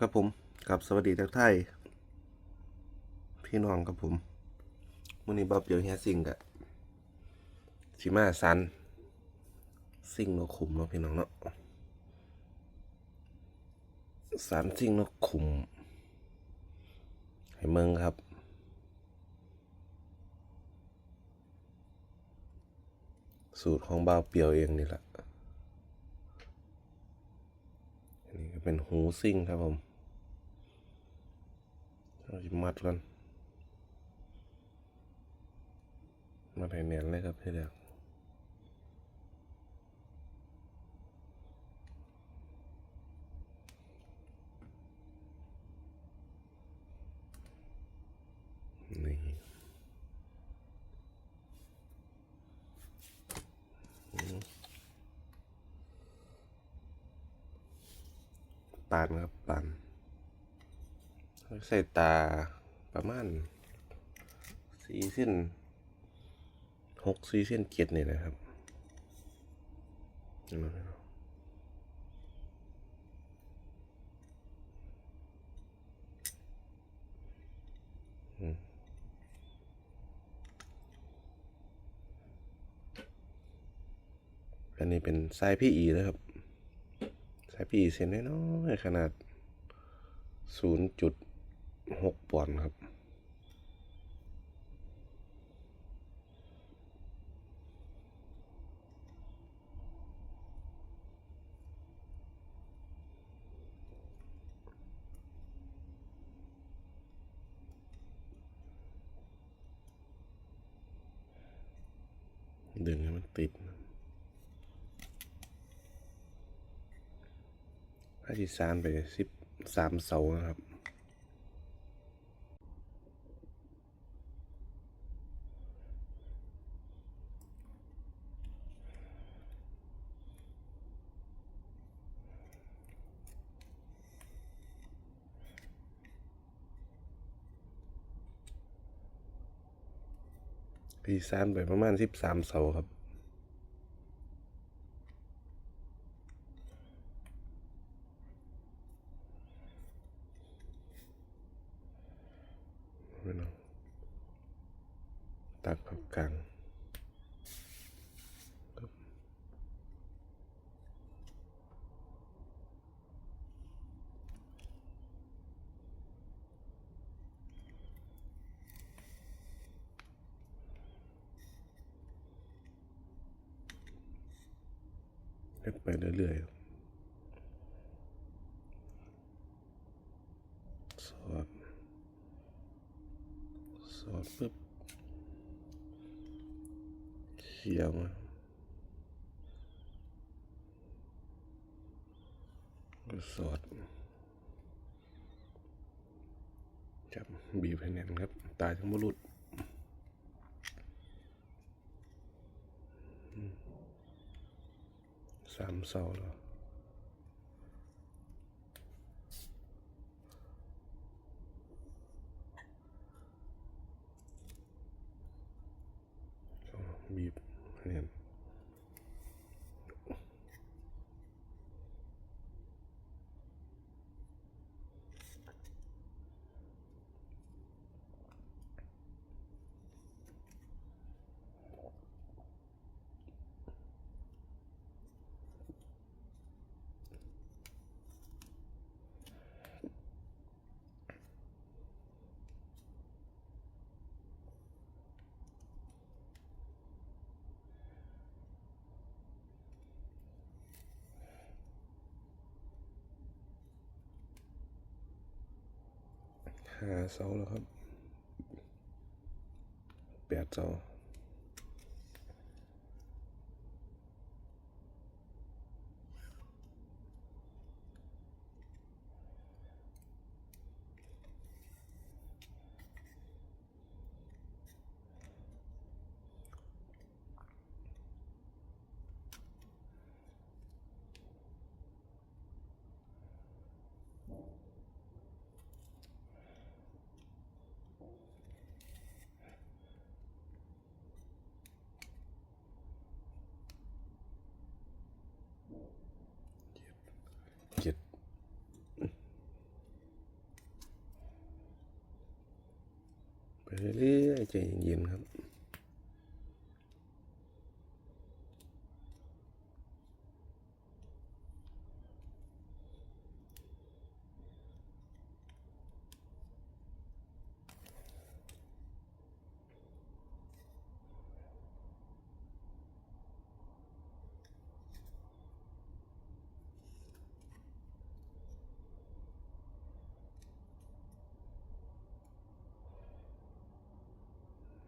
ครับผมกับสวัสดีทักทายพี่น้องครับผมมื่อนี้บ๊อบเดี๋ยวเฮียสิงกะชิมาสันซิ่งนกขุมเนาะพี่น้องเนาะสันซิ่งนกขุม ให้เมืองครับสูตรของบ่าวเปียวเองนี่แหละ อันนี้ก็เป็นหูซิ่งครับผม เราจะมัดกันมาให้เนียนเลยครับพี่เดียวนี่ปานครับปาน ใส่ตาประมาณสี่เส้นหกสี่เส้นเจ็ดนี่นะครับเห็นไหมครับอันนี้เป็นไซส์พี่อีนะครับไซส์พี่อีเส้นน้อยๆขนาดศูนย์จุด หกปอนด์ครับ ดึงให้มันติดถ้าที่ซานไปสิบสามเสานะครับ พี่ซานไปประมาณสิบสามเสาครับ ไม่เนาะตักผักกลางครับเฮ็ดไป เรื่อยๆ สอด สอดปุ๊บเขียวมาก็สอด จับบีบให้แน่นครับ ตายทั้งบุรุษ สามเสาแล้ว บีบเนี่ย หาเสาแล้วครับแปดเสา เรื่อยๆใจเย็นๆครับ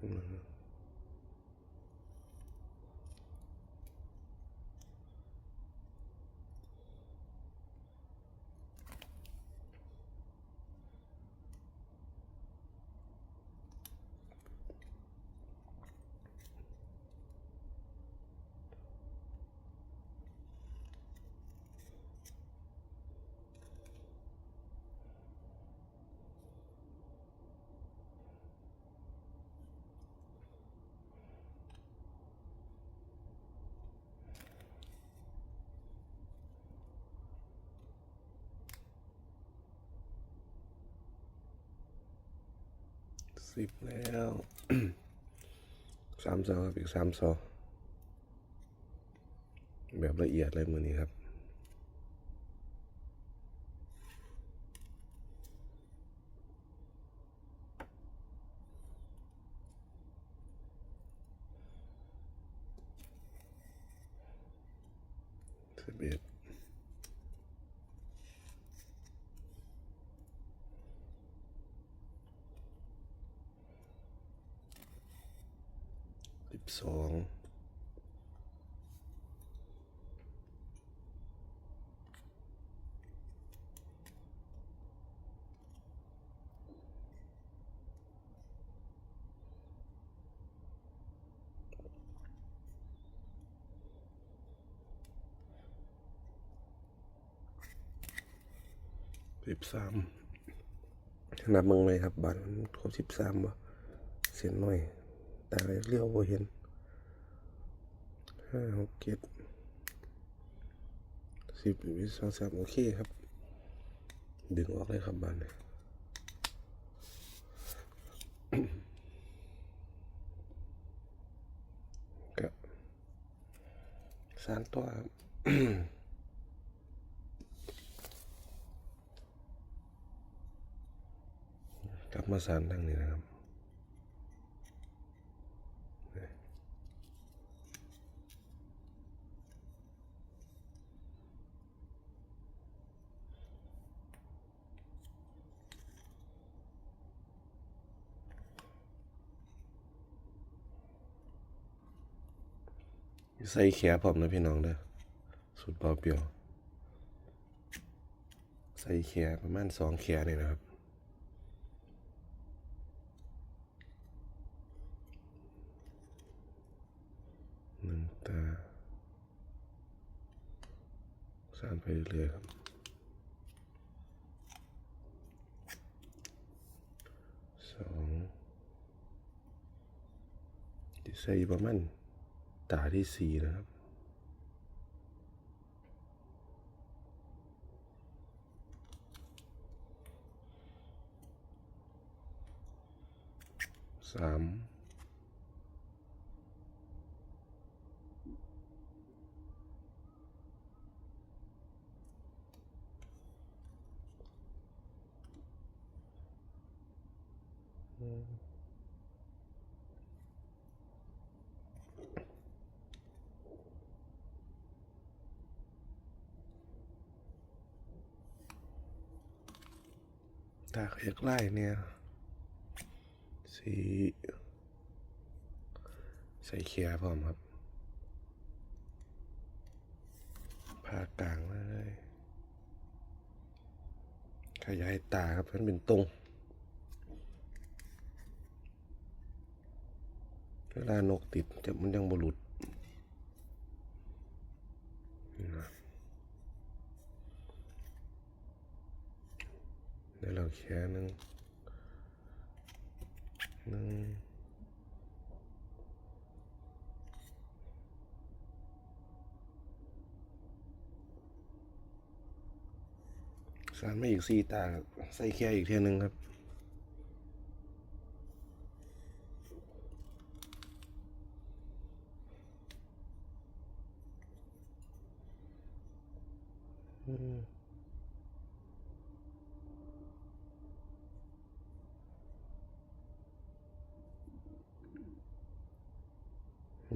mm สิบแล้วสามซอครับอีกสามซอแบบละเอียดเลยมือนี้ครับเอ็ด สิบสองสิบสามนับมึงไหมครับบัตรมันครบสิบสามบ่เสียนหน่อย แตาเลี้ยวบ่เห็น ห้าหกเจ็ดสิบวิสองสามโอเคครับ ดึงออกเลยครับบัตรเนี่ยก็สารตัวครับกลับมาสารทางนี้นะครับ ใส่แขผมนะพี่น้องเด้อสุดเปล่าเปียวใส่แขประมาณสองแขนี่นะครับ หนึ่งตาสานไปเรื่อยๆครับ สองที่ใส่ประมาณ ตาที่สี่นะครับ สาม ตาเอกไล่เนี่ยสีใส่เคียร์พร้อมครับผ่ากลางเลยขยายตาครับมันเป็นตรงเวลานกติดจะมันยังบหลุดนะ ดี๋ยวเราแค่หนึ่งหนึ่งสารไม่อีกสี่ตาใส่แค่อีกเท่านึงครับ อืม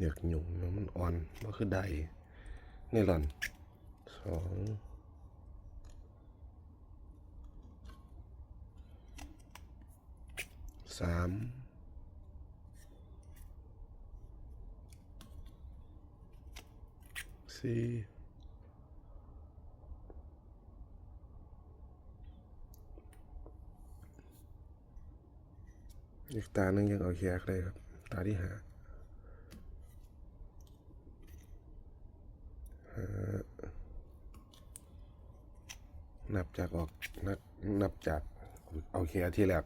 อยากหยุ่งนะ มันคือใดนี่หล่อนสองสามสี่อีกตาหนึ่งยังเอาแยกเลยครับ ตาที่หา นับจากออกนับนับจากเอาแคที่แรก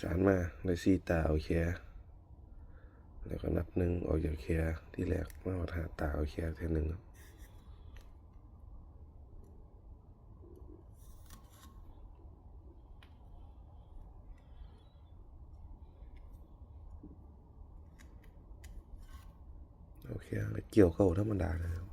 สารมาเลยซีตาเอาแคแล้วก็นับหนึ่งออกจากแคที่แรกมาหาตาเอาแคเท่หนึ่งครับโอเคแล้วเกี่ยวเข้าธรรมดานะค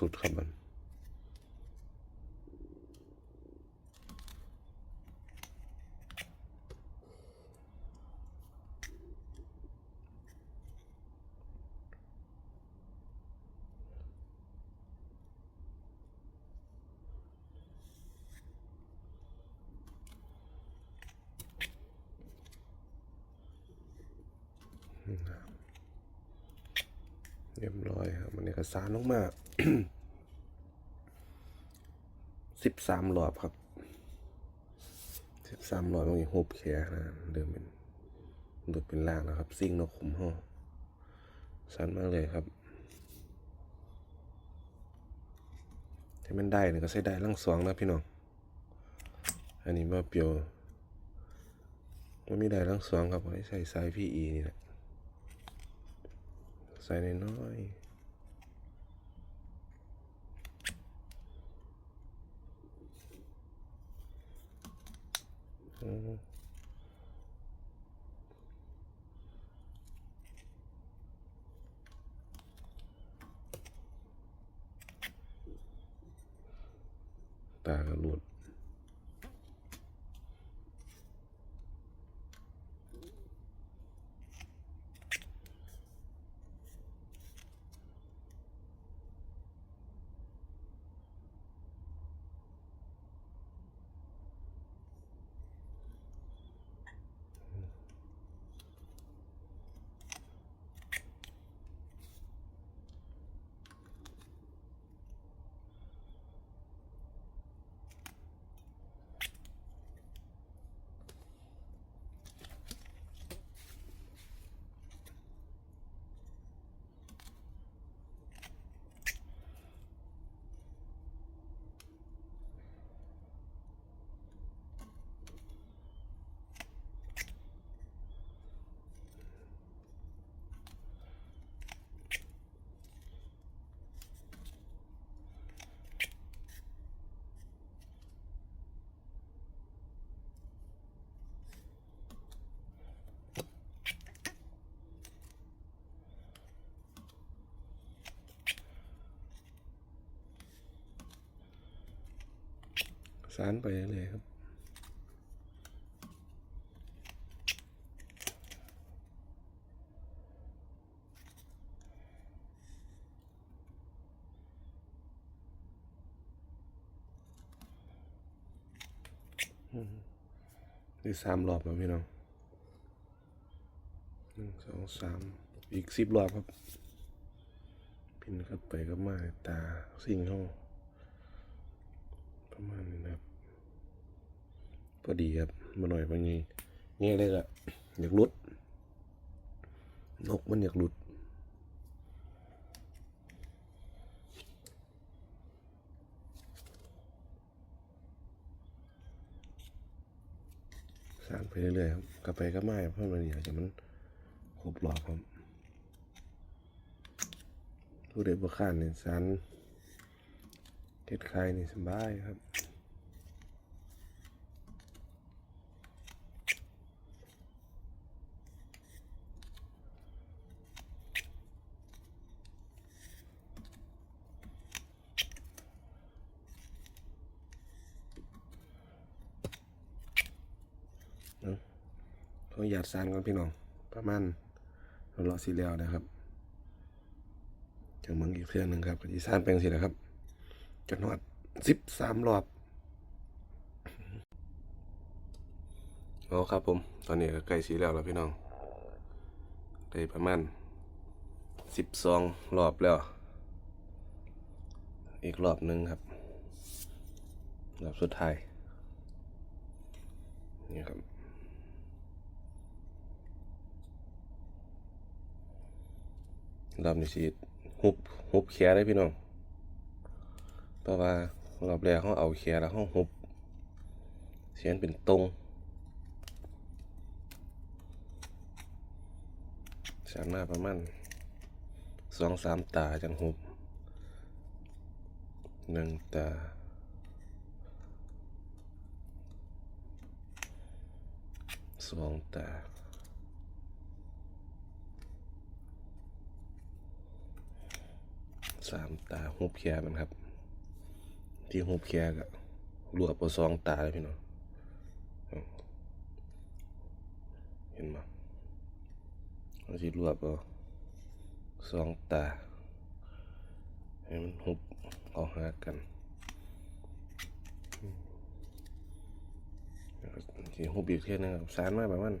รับ สารมันสุดครับมัน เรียบร้อยครับมันเอกสารลงมาสิบสามหลอบครับสิบสามหลอบตรงนี้หุบแขนนะเดิมเป็นเดิมเป็นล่างนะครับ ซิ่งนกขุมห้อสั้นมากเลยครับที่มันได้เนี่ยก็ใช้ได้ล่างสองนะพี่น้อง อันนี้มาเปียวมันมีได้ล่างสองครับไว้ใส่ไซส์พี่อีนี่แหละ ใส่น้อยตาก็หลุด สารไปเรื่อยครับ นี่สามรอบแล้วพี่น้องหนึ่งสองสามอีกสิบรอบครับ พินเข้าไปก็มาตาสิ่งห้องประมาณนี้นะครับ พอดีครับมาหน่อยบางทีเงี้ยเลยอะอยากหลุดนกมันอยากหลุดสานไปเรื่อยๆครับกลับไปก็ไม่เพราะมันอยากจะมันครบรอบครับผู้ใดบ่ข้านนี่สันเฮ็ดคายนี่สบายครับ เขาดสารก่อนพี่น้อง ประมาณรอสีแล้วนะครับจังเมืองอีกเพื่อนหนึ่งครับก็อีสานแปลงสินะครับจนหอดสิบสามรอบโอ้ครับผม ตอนนี้ก็ใกล้สีแล้วแล้วพี่น้องได้ประมาณสิบสองรอบแล้ว อีกรอบหนึ่งครับรอบสุดท้ายนี่ครับ รอบนี้สิหุบหุบแขนได้พี่น้องเพราะว่ารอบแรกเขาเอาแขนแล้วเขาหุบเสียนเป็นตรงสามหน้าประมาณสองสามตาจังหุบหนึ่งตาสองตา สามตาหุบแคมันครับ ที่หุบแคก็รวบเอาสองตาเลยพี่น้องเห็นไหมเราจะรวบเอาสองตาให้มันหุบเอาหากันที่หุบอีกเท่านึงครับสารมาประมาณ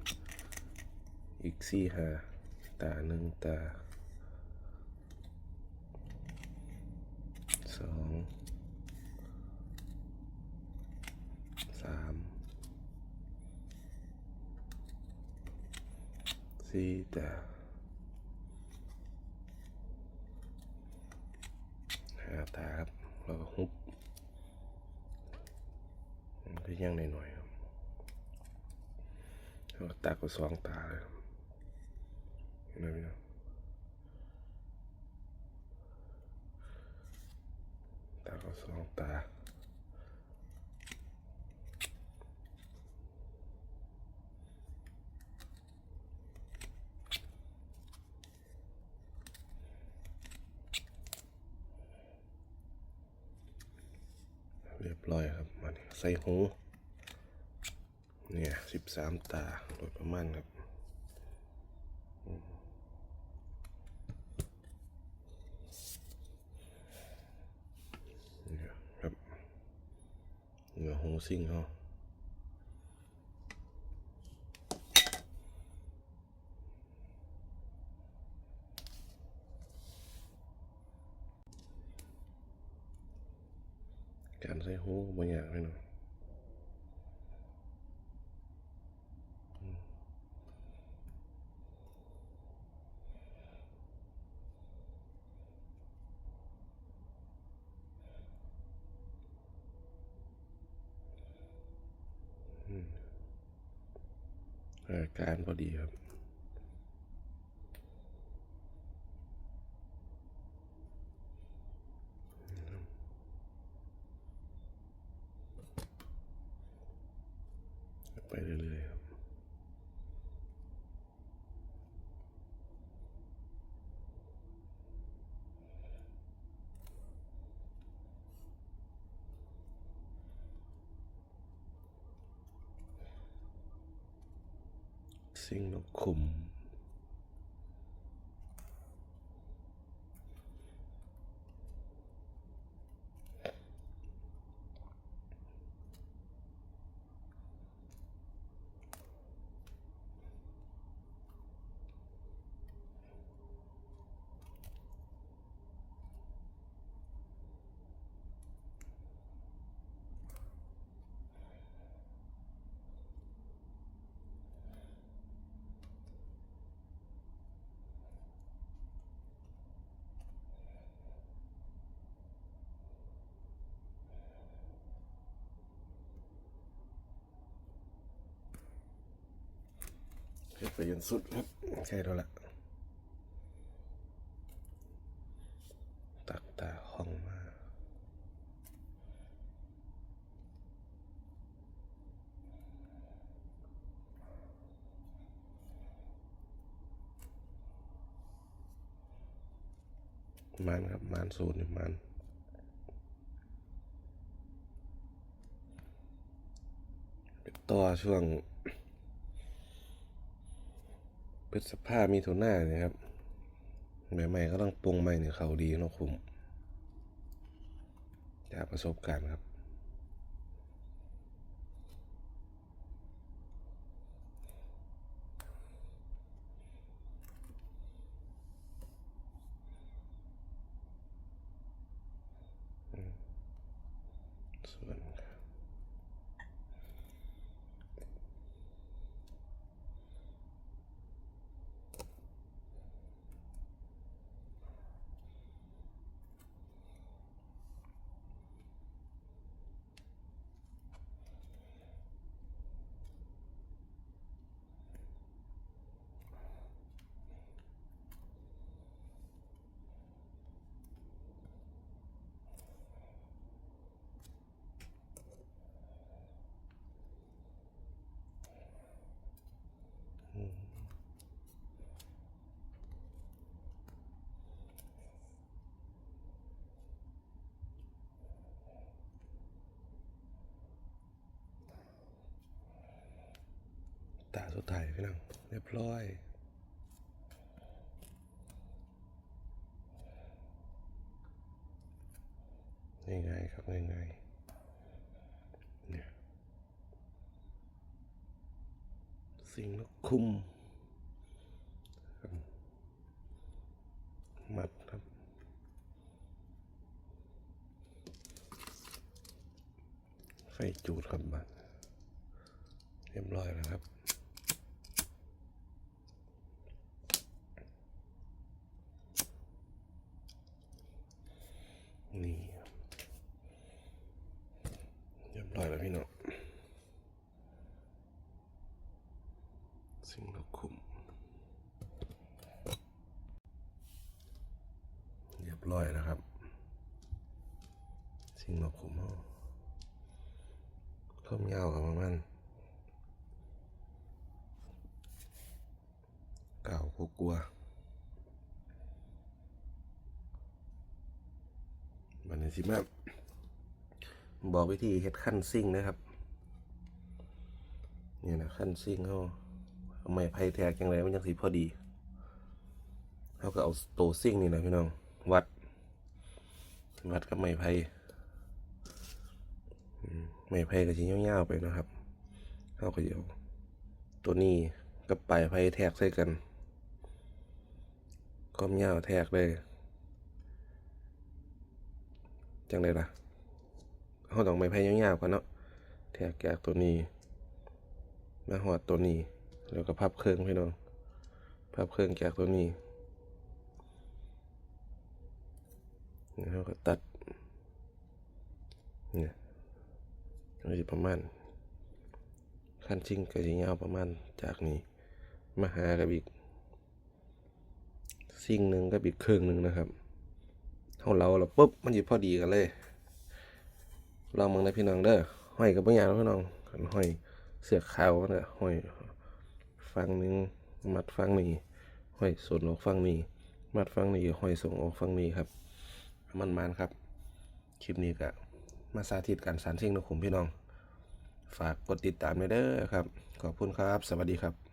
อีกสี่หาตาหนึ่งตา สองสามสี่ตาห้าตาครับแล้วก็หุบมันก็ยังหน่อยๆครับตาก็สองตาเลยนไหมพี่น้อง ตาก็สองตาเรียบร้อยครับมานี่ใส่หูเนี่ยสิบสามตาโดยประมาณครับอืมเนี่ยครับเหูซิ่งเขาการใส่หูบางอย่างเลยเนาะ อาการพอดีครับ ไปเรื่อยๆครับ สิ่งนกขุม เช็ไปยันสุดครับใช่แล้วล่ะตักตาห้องมามันครับมันสูตรนี่มันต่อช่วง พฤษภามีถุนาเนนะครับใหม่ๆก็ต้องปรุงใหม่เนี่ยเขาดีนาะคุมจากประสบการณ์ครับ ส่วน ตาสุดท้ายพี่น้องเรียบร้อยง่ายๆครับง่ายๆเนี่ยสิ่งนกคุมมัดครับไฟจูดครับบัดเรียบร้อยแล้วครับ นี่ครับเรียบร้อยแล้วพี่น้องสิ่งเราคุมเรียบร้อยแล้วครับ คุมเอาเพิ่มยาวกับประมาณเก่ากูกลัวมันสิมาบอกวิธีเฮ็ดขั้นซิ่งนะครับเนี่ยนะขั้นซิ่งเขาเอาไม้ไผ่แทกยังไงมันยังสีพอดีเขาก็เอาโตซิ่งนี่นะพี่น้องวัด วัดกับไม้ไผ่ ไม้ไผ่ก็ชิ้นยาวๆไปนะครับเขาก็เดี๋ยวตัวนี้กับปลายไผ่แทกใส่กันความยาวแทกเลยจังเลยล่ะเขาต้องไม้ไผ่ยาวๆก่อนเนาะแทกจากตัวนี้มาหอดตัวนี้ แล้วก็พับเครื่องพี่น้องพับเครื่องจากตัวนี้แล้วก็ตัดเนี่ย มันจะประมาณขั้นชิงก็จะยาวประมาณจากนี้มาหากับอีกซิ่งหนึ่งกับอีกเครื่องหนึ่งนะครับเท่าเราแล้วปุ๊บมันจะพอดีกันเลยลองมึงนะพี่น้องเด้อห้อยกับบางอย่างพี่น้องกันห้อยเสือกขาวนะห้อยฟังหนึ่งมัดฟังนี้ห้อยส่วนออกฟังนี้มัดฟังนี้ห้อยส่งออกฟังนี้ครับ มันมันครับ คลิปนี้ก็ มาสาธิตการสานซิ่งนกขุมพี่น้อง ฝากกดติดตามด้วยเด้อครับ ขอบคุณครับ สวัสดีครับ